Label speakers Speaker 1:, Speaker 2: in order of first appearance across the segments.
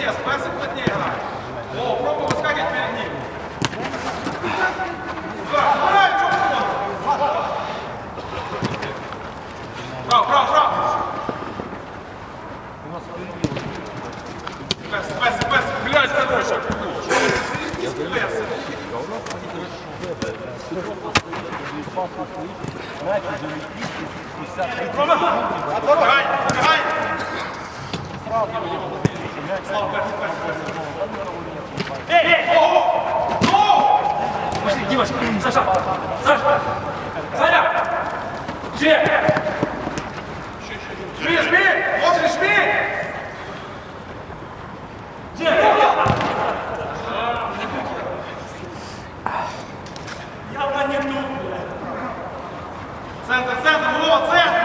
Speaker 1: плотнее, спайсы плотнее играй. О, пробуй выскакивать перед ним. Брав, брав, брав. Пес, пес, пес, глянь, короче. Пес. Давай, давай. Сразу.
Speaker 2: Пошли, Димочка, Саша, Саша, Саня, Че,
Speaker 1: Жми, жми! Вот же жми!
Speaker 2: явно не тут, блядь.
Speaker 1: Центр, центр, Вова, центр!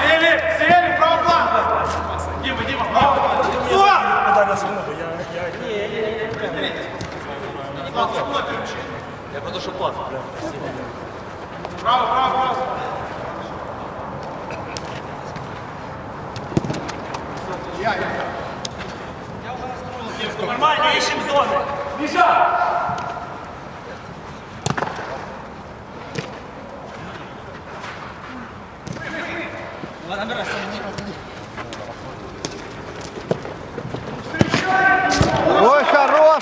Speaker 1: Сели, сели, право план! Дима, Дима, право план! Все! Ладно, спина переключи.
Speaker 3: Я потому що пас.
Speaker 1: Право, право, право.
Speaker 2: Нормально, ищем зоны. Миша!
Speaker 4: Ой,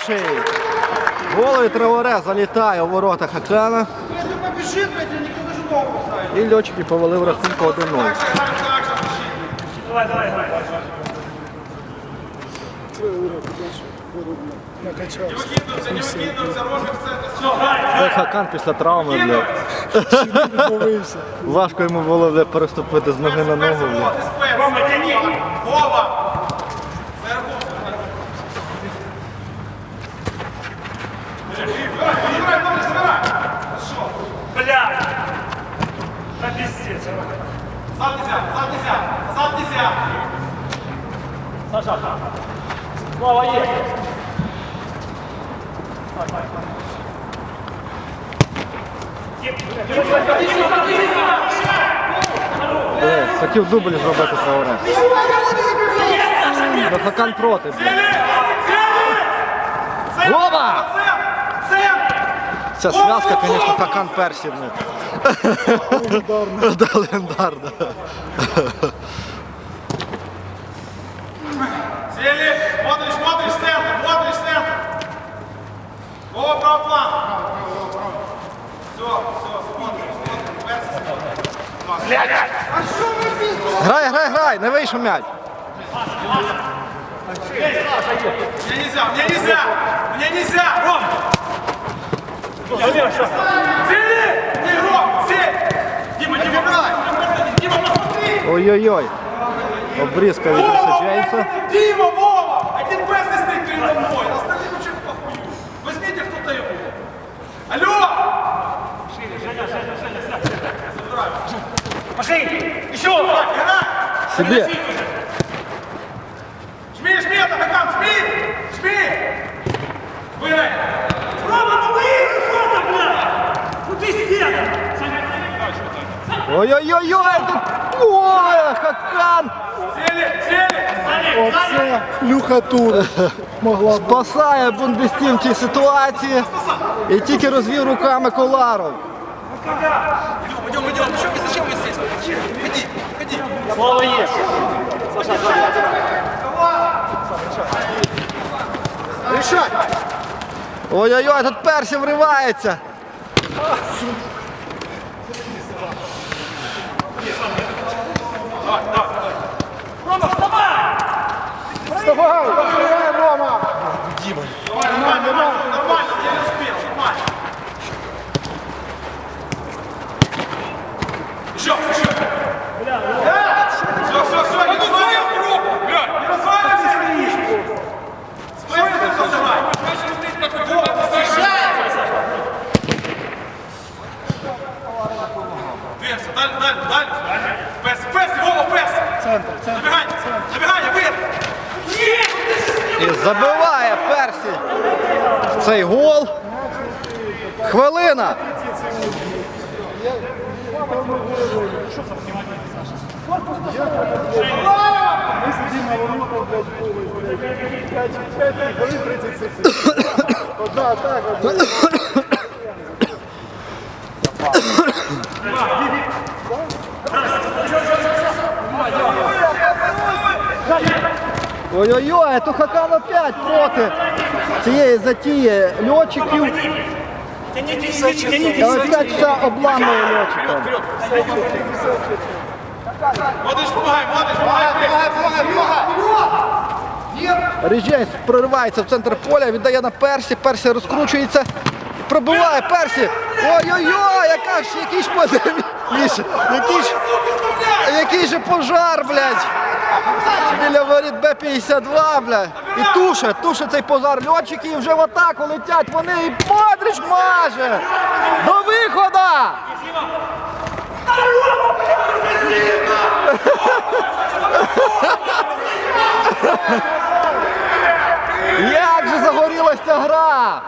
Speaker 4: хороший! Голові Траворе залітає у ворота Хакана.
Speaker 1: Если побежит, блядь, я никто даже ногу поставит.
Speaker 4: І льотчики повели в рахунку 1-0.
Speaker 1: Так же, так же, так же, побежит.
Speaker 2: Давай, давай, давай.
Speaker 1: Не выкидываться, не выкидываться, рожик в центр.
Speaker 2: Все, грай,
Speaker 4: Це
Speaker 2: грай.
Speaker 4: Хакан після травми, блядь. Важко йому було блядь, переступити з ноги на ногу.
Speaker 1: Вот,
Speaker 4: Блядь.
Speaker 1: и спец.
Speaker 2: Рома, тяни.
Speaker 1: Вова!
Speaker 2: Саша. Слава.
Speaker 4: Блядь, Хотів дубль зробити Траворе. Ну Хакан проти. Вова! Ця зв'язка, звісно, Хакан Персі, блядь. Да, легендарна.
Speaker 1: Сели, смотришь, смотришь центр, смотришь центр. Вова, правый план. Все, все, смотрим, смотрим. Перси смотрим.
Speaker 4: Грай, грай, грай, не вийшов м'яч.
Speaker 1: Мне нельзя, мне нельзя, мне нельзя, Ром!
Speaker 2: Замер, все.
Speaker 1: Сели! Не, Ром, сели! Дима, Дима, посмотри! Дима, посмотри!
Speaker 4: Ой-ой-ой. Обрізка від Джеймса.
Speaker 1: Дима, Вова! Один Перси стоит передо мной, остальные вообще похуй. Возьмите кто-то его. Алло!
Speaker 2: Пошли. Еще.
Speaker 1: Так, играй!
Speaker 4: Собі.
Speaker 1: Жми, жми, это Хакам, жми! Жми! Вырай!
Speaker 4: Ой-ой-ой-ой, тут... Ой, Хакан!
Speaker 1: Сели, сели!
Speaker 4: Оце плюхатура. Могла Спасає Бундестім в цій ситуації. І тільки розвів руками Коларов.
Speaker 3: Идем, идем, что вы зачем вы здесь? Ходи, ходи.
Speaker 2: Слава есть.
Speaker 4: Ой-ой-ой, тут Персі вривається.
Speaker 1: Нормально, нормально, нормально, я
Speaker 4: І забиває Персі. Цей гол. Хвилина.
Speaker 2: Ми сидимо на воротах, блядь, 5 хвилин 30 секунд. Одна атака, блядь.
Speaker 4: Ой-ой-ой, то Хакан опять проти цієї затії льотчиків. І опять все обламує льотчика.
Speaker 1: Модиш, помагай, модиш, помагай.
Speaker 4: Ріжець проривається в центр поля, віддає на Персі, Персі розкручується, пробиває Персі. Ой-ой-ой, яка ж який ж подивіться, який ж, який же пожар, блядь. Біля воріт Б-52, блядь. І туше, туше цей пожар. Льотчики і вже в атаку летять вони і Модрич маже. До виходу! Як же загорілася гра!